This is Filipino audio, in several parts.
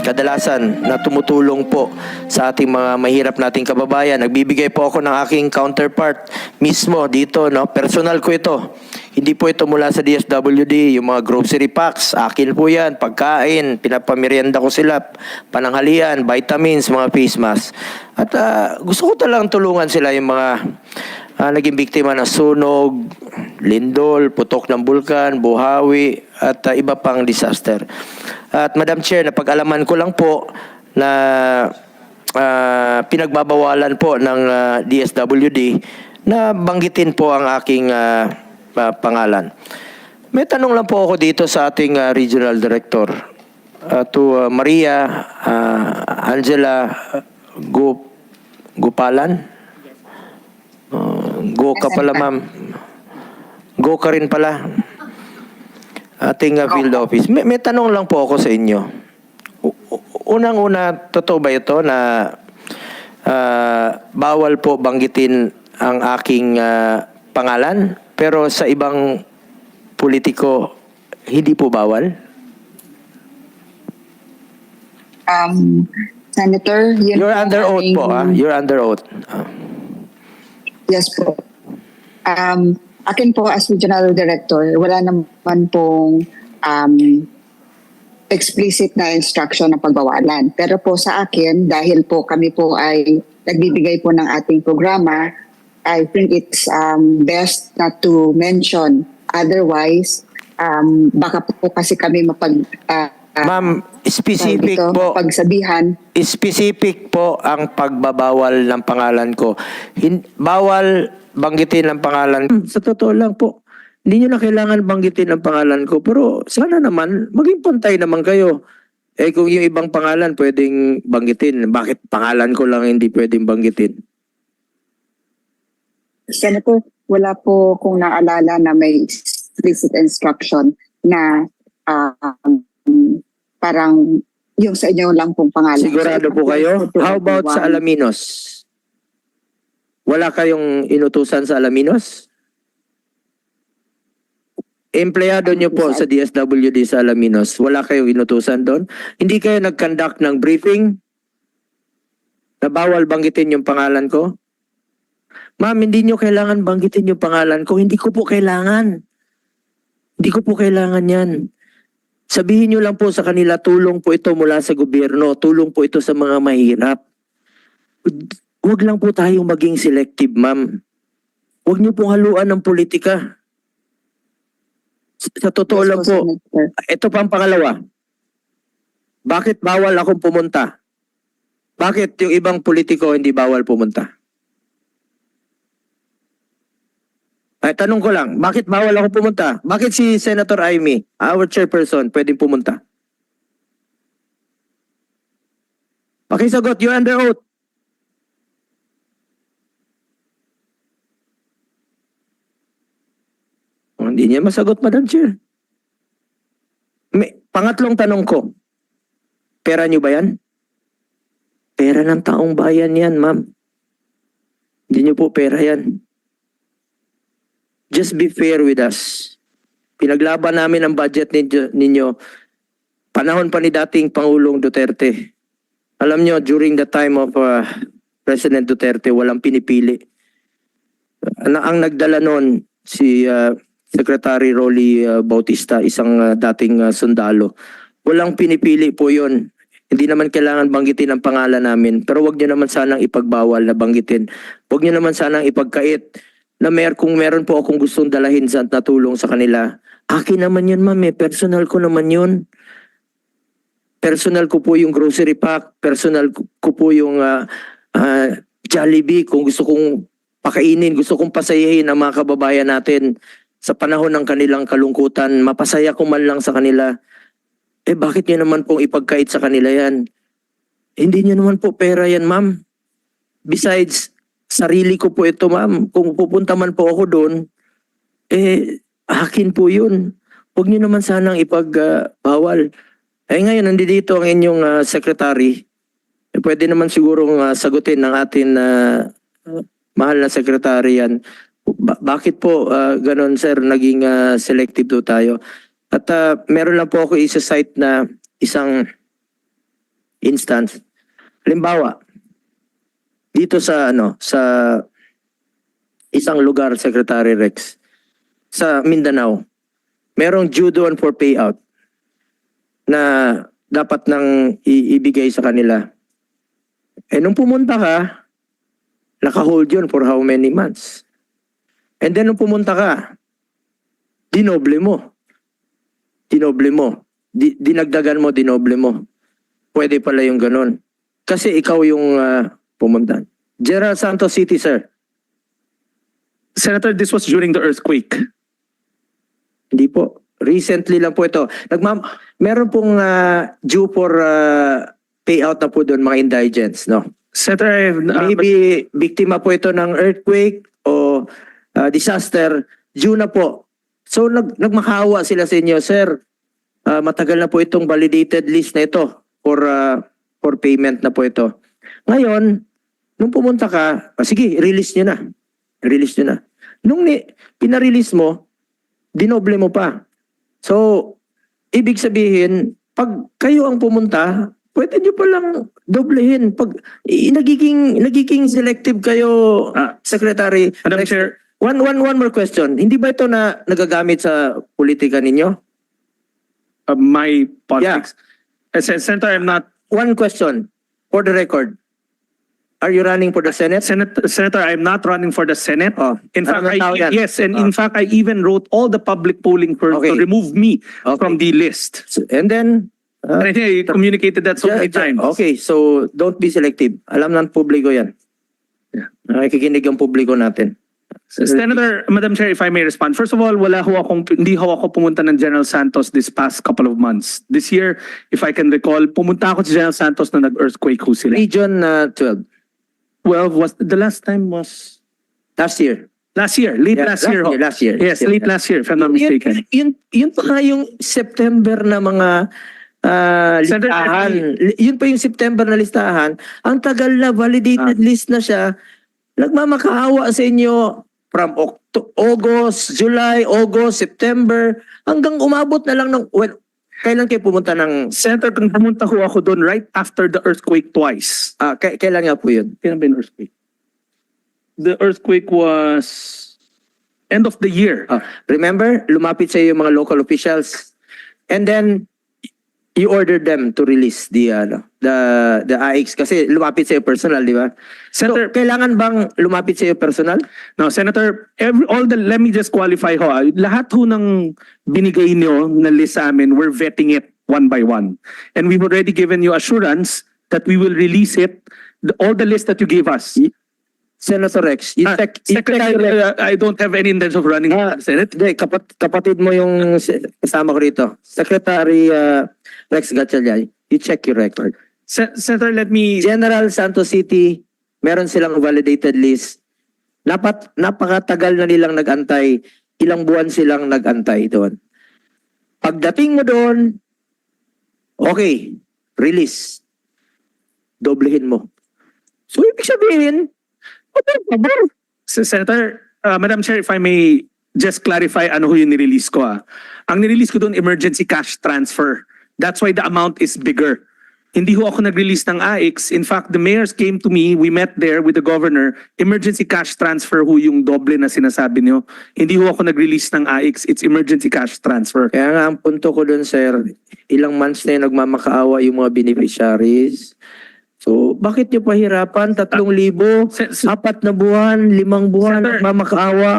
kadalasan na tumutulong po sa ating mga mahirap nating kababayan. Nagbibigay po ako ng aking counterpart mismo dito, no? Personal ko ito. Hindi po ito mula sa DSWD, yung mga grocery packs, akin po yan, pagkain, pinapamerienda ko sila, pananghalian, vitamins, mga face mask. At ah, gusto ko talang tulungan sila yung mga ah, naging biktima ng sunog, lindol, putok ng bulkan, buhawi, at ah, iba pang disaster. At Madam Chair, napag-alaman ko lang po na ah, pinagbabawalan po ng ah, DSWD na banggitin po ang aking ah, ah, pangalan. May tanong lang po ako dito sa ating ah, regional director ah, to ah, Maria ah, Angela Gu Gupalan. Uh, go ka pala, ma'am. Go ka rin pala. Ating uh, field office. May, may tanong lang po ako sa inyo. Unang-una, totoo ba ito na ah, bawal po banggitin ang aking ah, pangalan, pero sa ibang politiko, hindi po bawal? Um, Senator, yun You're under oath po, ah. You're under oath. Ah. Yes po. Um, akin po as regional director, wala naman pong um, explicit na instruction na pagbawalan. Pero po sa akin, dahil po kami po ay nagbibigay po ng ating programa, I think it's um, best not to mention. Otherwise, um, baka po kasi kami mapag... ah, Ma'am, specific dito, po. Pagsabihan, Specific po ang pagbabawal ng pangalan ko. Hin- bawal banggitin ang pangalan. Sa totoo lang po, hindi nyo na kailangan banggitin ang pangalan ko. Pero sana naman, maging pantay naman kayo. Eh kung yung ibang pangalan pwedeng banggitin, bakit pangalan ko lang hindi pwedeng banggitin? Senator, wala po kung naalala na may explicit instruction na um, parang yung sa inyo lang pong pangalan. Sigurado po kayo? How about sa Alaminos? Wala kayong inutusan sa Alaminos? Empleyado nyo po sa DSWD sa Alaminos, wala kayong inutusan doon? Hindi kayo nag-conduct ng briefing? Na bawal banggitin yung pangalan ko? Ma'am, hindi nyo kailangan banggitin yung pangalan ko. Hindi ko po kailangan. Hindi ko po kailangan yan. Sabihin nyo lang po sa kanila, tulong po ito mula sa gobyerno, tulong po ito sa mga mahirap. Huwag lang po tayong maging selective, ma'am. Huwag nyo pong haluan ng politika. Sa totoo lang po, ito pa ang pangalawa. Bakit bawal akong pumunta? Bakit yung ibang politiko hindi bawal pumunta? Ay, tanong ko lang, bakit bawal ako pumunta? Bakit si Senator Amy, our chairperson, pwedeng pumunta? Pakisagot, you're under oath. Oh, Hindi niya masagot, Madam Chair. May, pangatlong tanong ko, pera niyo ba yan? Pera ng taong bayan yan, ma'am. Hindi niyo po pera yan. Just be fair with us. Pinaglaban namin ang budget ninyo, ninyo panahon pa ni dating Pangulong Duterte. Alam nyo, during the time of uh, President Duterte, walang pinipili. Ang, ang nagdala noon, si uh, Secretary Rolly uh, Bautista, isang uh, dating uh, sundalo. Walang pinipili po yon. Hindi naman kailangan banggitin ang pangalan namin. Pero wag nyo naman sanang ipagbawal na banggitin. Wag nyo naman sanang ipagkait na mer kung meron po akong gustong dalahin sa natulong sa kanila. Akin naman yun, ma'am. Eh. Personal ko naman yun. Personal ko po yung grocery pack. Personal ko po yung ah, ah, Jollibee. Kung gusto kong pakainin, gusto kong pasayahin ang mga kababayan natin sa panahon ng kanilang kalungkutan. Mapasaya ko man lang sa kanila. Eh bakit nyo naman pong ipagkait sa kanila yan? Hindi nyo naman po pera yan, ma'am. Besides, sarili ko po ito, ma'am. Kung pupunta man po ako doon, eh, akin po yun. Huwag nyo naman sanang ipagbawal. eh ngayon, nandito ang inyong ah, secretary. Eh, pwede naman siguro sagutin ng atin na mahal na secretary yan. Ba- bakit po ah, ganon, sir, naging ah, selective do tayo? At ah, meron lang po ako isa-cite na isang instance. Halimbawa, dito sa ano, sa isang lugar, Secretary Rex, sa Mindanao, merong due doon for payout na dapat nang ibigay sa kanila. Eh nung pumunta ka, naka-hold yun for how many months? And then nung pumunta ka, dinoble mo. Dinoble mo. Di, dinagdagan mo, dinoble mo. Pwede pala yung ganun. Kasi ikaw yung ah, pumunta. Gerald Santos City, sir. Senator, this was during the earthquake. Hindi po. Recently lang po ito. Nagmam meron pong ah, due for ah, payout na po doon mga indigents, no? Senator, I have, uh, Maybe biktima po ito ng earthquake o ah, disaster, due na po. So nag nagmakawa sila sa inyo, sir. ah, matagal na po itong validated list na ito for ah, for payment na po ito. Ngayon, nung pumunta ka, ah, sige, release nyo na. Release nyo na. Nung ni, pinarelease mo, dinoble mo pa. So, ibig sabihin, pag kayo ang pumunta, pwede nyo palang doblehin. Pag i- nagiging nagiging selective kayo, Ah, Secretary. Madam Next- Chair, One, one, one more question. Hindi ba ito na nagagamit sa politika ninyo? uh, my politics. Sen- Senator, I'm not One question for the record. Are you running for the Senate? Senator, Senator, I'm not running for the Senate. Oh, In fact, ano I, yan? yes, and Ah. in fact, I even wrote all the public polling firms Okay. to remove me Okay. from the list. And then, uh, And I think I communicated that so Ja- many times. Okay, so don't be selective. Alam ng publiko yan. Yeah. Nakikinig ang publiko natin. Senator, Madam Chair, if I may respond. First of all, wala ho akong, hindi ho ako pumunta ng General Santos this past couple of months. This year, if I can recall, pumunta ako sa General Santos na nag-earthquake ho sila. Region uh, 12, 12 was, the last time was last year. last year, late Yeah, last year ho. Last year. Yes, late last year, if I'm not mistaken. Yun, yun, pa nga yung September na mga ah, Senator, listahan. Li- Yun pa yung September na listahan. Ang tagal na validated Ah. list na siya. Nagmamakaawa sa inyo from August, July, August, September, hanggang umabot na lang ng, well, kailan kayo pumunta ng, Senator, kung pumunta ho ako doon right after the earthquake twice. ah, k- kailan nga po yun? Kailan ba yung earthquake? The earthquake was end of the year. Ah, remember, lumapit sa yung mga local officials. And then, you ordered them to release the ano, the the AX kasi lumapit sa iyo personal, di ba? So, Senator, kailangan bang lumapit sa iyo personal? No, Senator, every, all the, let me just qualify ho. ah. Lahat ho ng binigay niyo na list sa amin, we're vetting it one by one. And we've already given you assurance that we will release it, the- all the list that you gave us. Senator Rex, you Ah, check, you check Secretary, your- uh, I don't have any intention of running Ah, for the Senate. Hindi, kapat, kapatid mo yung kasama ko rito. Secretary uh, Rex Gatchalian, you check your record. Se- Senator, let me, General Santos City, meron silang validated list. Napat, napakatagal na nilang nagantay. Ilang buwan silang nagantay doon. Pagdating mo doon, okay, release. Doblehin mo. So, ibig sabihin, pabor. Se- Senator, uh, Madam Chair, if I may just clarify ano ho yung nirelease ko ah. Ang nirelease ko doon, emergency cash transfer. That's why the amount is bigger. Hindi ho ako nag-release ng AX. In fact, the mayors came to me, we met there with the governor. Emergency cash transfer ho yung doble na sinasabi niyo. Hindi ho ako nag-release ng AX. It's emergency cash transfer. Kaya nga, ang punto ko doon, sir, ilang months na yung nagmamakaawa yung mga beneficiaries. So, bakit nyo pahirapan? Tatlong libo, Se- se- apat na buwan, limang buwan, Senator- nagmamakaawa.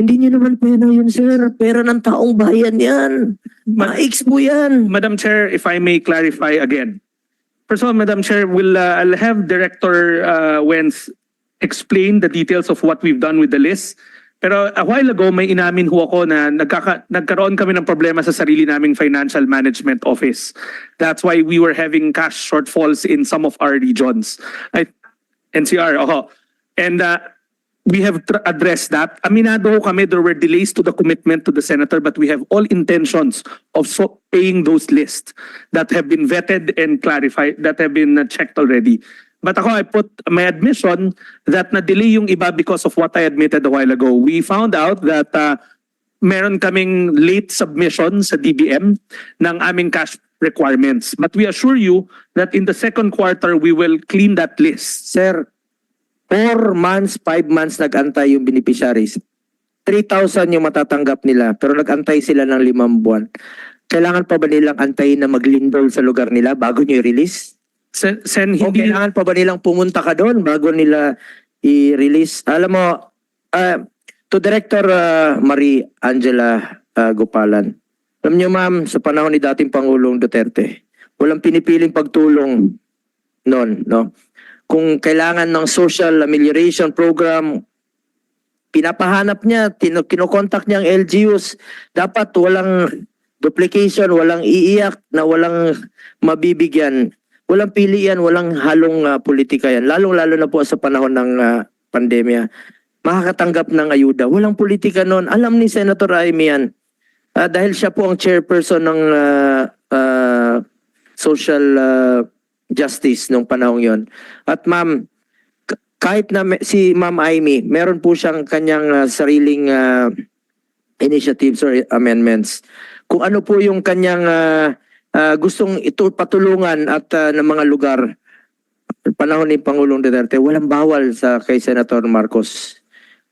Hindi nyo naman pera yun, sir. Pera ng taong bayan yan. Ma-ex po yan. Madam Chair, if I may clarify again. First of all, Madam Chair, will uh, I'll have Director uh, Wenz explain the details of what we've done with the list. Pero a while ago, may inamin ho ako na nagkaka- nagkaroon kami ng problema sa sarili naming financial management office. That's why we were having cash shortfalls in some of our regions. I, NCR, oho. And uh, we have addressed that. Aminado kami, there were delays to the commitment to the senator, but we have all intentions of so paying those lists that have been vetted and clarified, that have been uh, checked already. But ako, I put my admission that na-delay yung iba because of what I admitted a while ago. We found out that uh, meron kaming late submission sa DBM ng aming cash requirements. But we assure you that in the second quarter, we will clean that list. Sir, four months, five months nag-antay yung beneficiaries. 3,000 yung matatanggap nila, pero nag-antay sila ng limang buwan. Kailangan pa ba nilang antayin na maglindol sa lugar nila bago nyo i-release? Sen, Sen, O hindi, kailangan pa ba nilang pumunta ka doon bago nila i-release? Alam mo, ah, to Director ah, Marie Angela ah, Gopalan, alam niyo ma'am, sa panahon ni dating Pangulong Duterte, walang pinipiling pagtulong noon, no? Kung kailangan ng social amelioration program, pinapahanap niya, tino- kinokontak niya ang LGUs, dapat walang duplication, walang iiyak na walang mabibigyan. Walang pilian, walang halong ah, politika yan. Lalong-lalo na po sa panahon ng ah, pandemya. Makakatanggap ng ayuda. Walang politika noon. Alam ni Senator Amy yan. Ah, dahil siya po ang chairperson ng ah, ah, social ah, justice nung panahon yon. At ma'am, kahit na si Ma'am Amy, meron po siyang kanyang ah, sariling ah, initiatives or amendments. Kung ano po yung kanyang ah, ah, gustong ito patulungan at ah, ng mga lugar panahon ni Pangulong Duterte, walang bawal sa kay Senator Marcos.